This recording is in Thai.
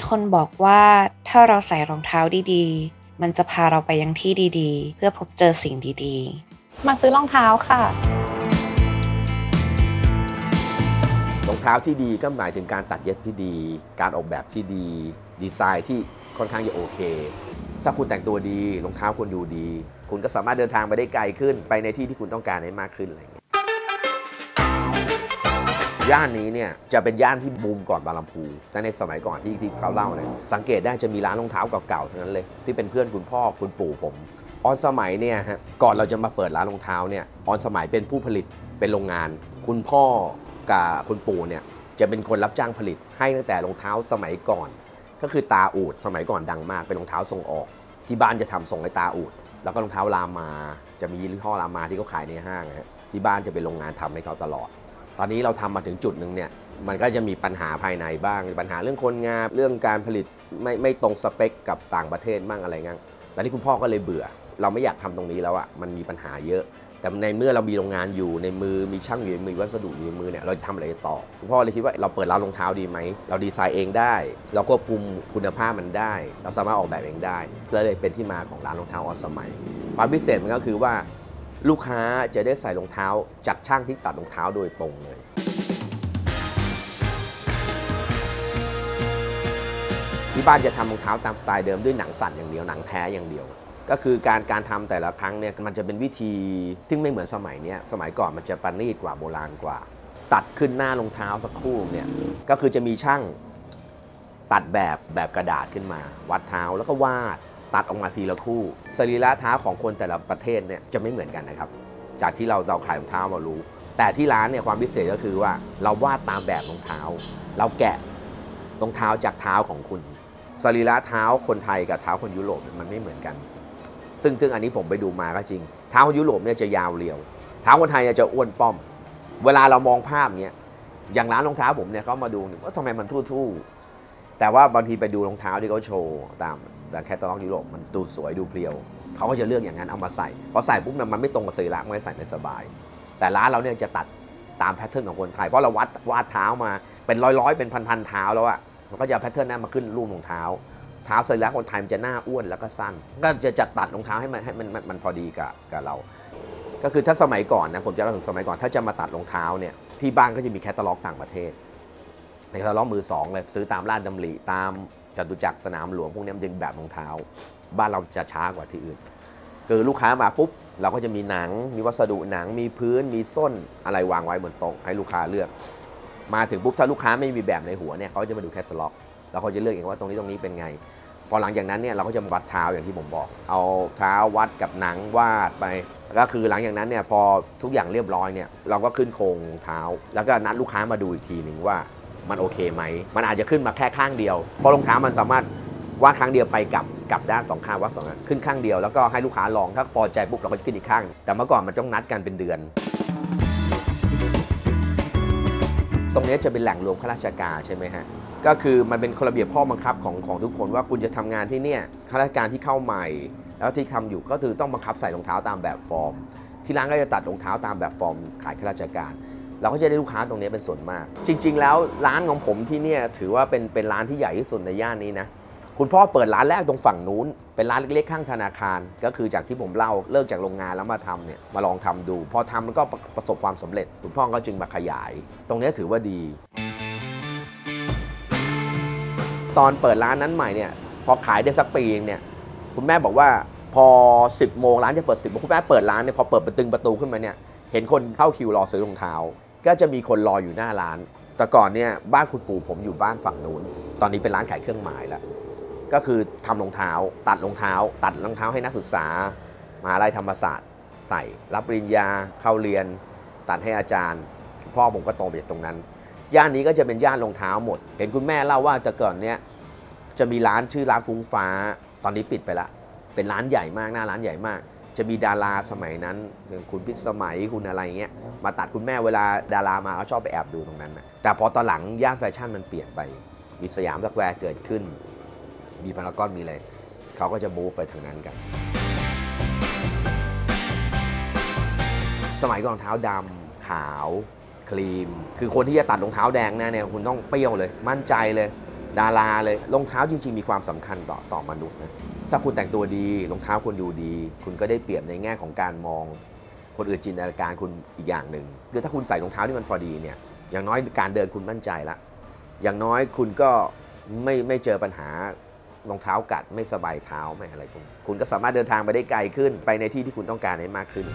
มีคนบอกว่าถ้าเราใส่รองเท้าดีๆ มันจะพาเราไปยังที่ดีๆ เพื่อพบเจอสิ่งดีๆ มาซื้อรองเท้าค่ะ รองเท้าที่ดีก็หมายถึงการตัดเย็บที่ดี การออกแบบที่ดี ดีไซน์ที่ค่อนข้างจะโอเค ถ้าคุณแต่งตัวดีรองเท้าคุณดูดี คุณก็สามารถเดินทางไปได้ไกลขึ้น ไปในที่ที่คุณต้องการได้มากขึ้นอะไรอย่างเงี้ย ย่านนี้เนี่ยจะเป็นย่านที่บูมก่อนบางลำพูแต่ในสมัยก่อนที่ที่เขาเล่าเนี่ยสังเกตได้จะมีร้านรองเท้าเก่าๆทั้งนั้นเลยที่เป็นเพื่อนคุณพ่อคุณปู่ผมออนสมัยเนี่ยฮะก่อนเราจะมาเปิดร้านรองเท้าเนี่ยออนสมัยเป็นผู้ผลิตเป็นโรงงาน คุณพ่อกับคุณปู่เนี่ยจะเป็นคนรับจ้างผลิตให้ตั้งแต่รองเท้าสมัยก่อน ก็คือตาอูดสมัยก่อนดังมากเป็นรองเท้าส่งออก ที่บ้านจะทำส่งให้ตาอูด แล้วก็รองเท้ารามา จะมียี่ห้อรามาที่เขาขายในห้างฮะที่บ้านจะเป็นโรงงานทำให้เขาตลอด ตอนนี้เราทำมาถึงจุดหนึ่งเนี่ยมันก็จะมีปัญหาภายในบ้าง ปัญหาเรื่องคนงานเรื่องการผลิตไม่ไม่ตรงสเปคกับต่างประเทศบ้างอะไรเงี้ยแล้วนี่คุณพ่อก็เลยเบื่อ เราไม่อยากทำตรงนี้แล้วอะมันมีปัญหาเยอะ แต่ในเมื่อเรามีโรงงานอยู่ในมือมีช่างอยู่ในมือวัสดุอยู่ในมือเนี่ยเราจะทำอะไรต่อคุณพ่อเลยคิดว่าเราเปิดร้านรองเท้าดีไหมเราดีไซน์เองได้ เราควบคุมคุณภาพมันได้ เราสามารถออกแบบเองได้ก็เลยเป็นที่มาของร้านรองเท้าออนสมัยความพิเศษมันก็คือว่า ลูกค้าจะได้ใส่รองเท้าจากช่างที่ตัดรองเท้าโดยตรงเลย ที่บ้านจะทำรองเท้าตามสไตล์เดิมด้วยหนังสั่นอย่างเดียวหนังแท้อย่างเดียว ก็คือการการทำแต่ละครั้งเนี่ยมันจะเป็นวิธีซึ่งไม่เหมือนสมัยเนี้ยสมัยก่อนมันจะประณีตกว่าโบราณกว่า ตัดขึ้นหน้ารองเท้าสักคู่เนี่ยก็คือจะมีช่างตัดแบบแบบกระดาษขึ้นมา วัดเท้าแล้วก็วาด ตัดออกมาทีละคู่สรีระเท้าของคนแต่ละประเทศเนี่ยจะไม่เหมือนกันนะครับ จากที่เราเราขายรองเท้ามารู้ แต่ที่ร้านเนี่ยความพิเศษก็คือว่าเราวาดตามแบบรองเท้า เราแกะรองเท้าจากเท้าของคุณสรีระเท้าคนไทยกับเท้าคนยุโรปมันไม่เหมือนกัน ซึ่งซึ่งอันนี้ผมไปดูมาก็จริง เท้าคนยุโรปเนี่ยจะยาวเรียว เท้าคนไทยจะอ้วนป้อม เวลาเรามองภาพเนี่ยอย่างร้านรองเท้าผมเนี่ยเขามาดูเนี่ยว่าทำไมมันทู่ๆ แต่ว่าบางทีไปดูรองเท้าที่เขาโชว์ตามแต่แคตตาล็อกยุโรปมันดูสวยดูเพรียวเขาก็จะเลือกอย่างนั้นเอามาใส่พอใส่ปุ๊บมันไม่ตรงกับสรีระมันก็ใส่ไม่สบาย แต่ร้านเราเนี่ยจะตัดตามแพทเทิร์นของคนไทยเพราะเราวัดวาดเท้ามาเป็นร้อยๆเป็นพันๆเท้าแล้วอะมันก็จะแพทเทิร์นนั้นมาขึ้นรูปรองเท้าเท้าสรีระคนไทยมันจะหน้าอ้วนแล้วก็สั้น ก็จะจัดตัดรองเท้าให้มันให้มันมันมันพอดีกับกับเรา ก็คือถ้าสมัยก่อนนะผมจะเล่าถึงสมัยก่อนถ้าจะมาตัดรองเท้าเนี่ยที่บ้านก็จะมีแคตตาล็อกต่างประเทศ ในแคตตาล็อมือสองเลยซื้อตามร้านดำริตามจตุจักรสนามหลวงพวกนี้มันจะมีแบบรองเท้า บ้านเราจะช้ากว่าที่อื่น คือลูกค้ามาปุ๊บเราก็จะมีหนัง มีวัสดุหนัง มีพื้น มีส้นอะไรวางไว้บนโต๊ะให้ลูกค้าเลือก มาถึงปุ๊บถ้าลูกค้าไม่มีแบบในหัวเนี่ยเขาจะมาดูแคตตาล็อก แล้วเขาจะเลือกเองว่าตรงนี้ตรงนี้เป็นไง พอหลังจากนั้นเนี่ยเราก็จะมาวัดเท้าอย่างที่ผมบอก เอาเท้าวัดกับหนังวาดไป ก็คือหลังจากนั้นเนี่ยพอทุกอย่างเรียบร้อยเนี่ยเราก็ขึ้นโครงเท้า แล้วก็นัดลูกค้ามาดูอีกทีหนึ่งว่า มันโอเคไหม มันอาจจะขึ้นมาแค่ข้างเดียว เพราะรองเท้ามันสามารถวาดครั้งเดียวไปกลับกลับด้านสองข้างวัดสองข้างขึ้นข้างเดียวแล้วก็ให้ลูกค้าลองถ้าพอใจปุ๊บเราก็ขึ้นอีกข้าง แต่เมื่อก่อนมันต้องนัดกันเป็นเดือน ตรงนี้จะเป็นแหล่งรวมข้าราชการใช่ไหมฮะก็คือมันเป็นระเบียบข้อบังคับของของทุกคนว่าคุณจะทำงานที่เนี่ยข้าราชการที่เข้าใหม่ แล้วที่ทำอยู่ก็คือต้องบังคับใส่รองเท้าตามแบบฟอร์ม ที่ร้านก็จะตัดรองเท้าตามแบบฟอร์มขายข้าราชการ เราก็จะได้ลูกค้าตรงนี้เป็นส่วนมาก จริง ๆ แล้วร้านของผมที่เนี่ยถือว่าเป็นเป็นร้านที่ใหญ่ที่สุดในย่านนี้นะคุณพ่อเปิดร้านแรกตรงฝั่งนู้น เป็นร้านเล็กๆข้างธนาคาร ก็คือจากที่ผมเล่าเลิกจากโรงงานแล้วมาทำเนี่ยมาลองทำดู พอทำมันก็ประสบความสำเร็จ คุณพ่อก็จึงมาขยาย ตรงนี้ถือว่าดี ตอนเปิดร้านนั้นใหม่เนี่ยพอขายได้สักปีเองเนี่ยคุณแม่บอกว่าพอ 10 โมงร้านจะเปิด 10โมงคุณแม่เปิดร้านเนี่ยพอเปิดประตึงประตูขึ้นมาเนี่ยเห็นคนเข้าคิวรอซื้อรองเท้า ก็จะมีคนรออยู่หน้าร้าน แต่ก่อนเนี่ยบ้านคุณปู่ผมอยู่บ้านฝั่งนู้น ตอนนี้เป็นร้านขายเครื่องหมายแล้ว ก็คือทำรองเท้า ตัดรองเท้า ตัดรองเท้าให้นักศึกษามหาลัยธรรมศาสตร์ ใส่ รับปริญญา เข้าเรียน ตัดให้อาจารย์ พ่อผมก็โตมาจากตรงนั้น ย่านนี้ก็จะเป็นย่านรองเท้าหมด เห็นคุณแม่เล่าว่าแต่ก่อนเนี่ยจะมีร้านชื่อร้านฟุ้งฟ้า ตอนนี้ปิดไปละ เป็นร้านใหญ่มากหน้าร้านใหญ่มาก จะมีดาราสมัยนั้นอย่างคุณพิสมัยคุณอะไรเงี้ยมาตัดคุณแม่เวลาดารามาเขาชอบไปแอบดูตรงนั้นนะแต่พอตอนหลังย่านแฟชั่นมันเปลี่ยนไป มีสยามสแควร์เกิดขึ้น มีพารากอนมีอะไรเขาก็จะมูฟไปทางนั้นกัน สมัยก่อนรองเท้าดำขาวครีม คือคนที่จะตัดรองเท้าแดงน่เนี่ยคุณต้องเปรี้ยวเลย มั่นใจเลย ดาราเลยรองเท้าจริง ๆ มีความสำคัญต่อต่อมนุษย์นะ ถ้าคุณแต่งตัวดีรองเท้าคุณดูดี คุณก็ได้เปรียบในแง่ของการมอง คนอื่นจินตนาการคุณอีกอย่างหนึ่งคือถ้าคุณใส่รองเท้าที่มันพอดีเนี่ยอย่างน้อยการเดินคุณมั่นใจละ อย่างน้อยคุณก็ไม่ไม่เจอปัญหารองเท้ากัดไม่สบายเท้าไม่อะไรพวกคุณก็สามารถเดินทางไปได้ไกลขึ้น ไปในที่ที่คุณต้องการได้มากขึ้น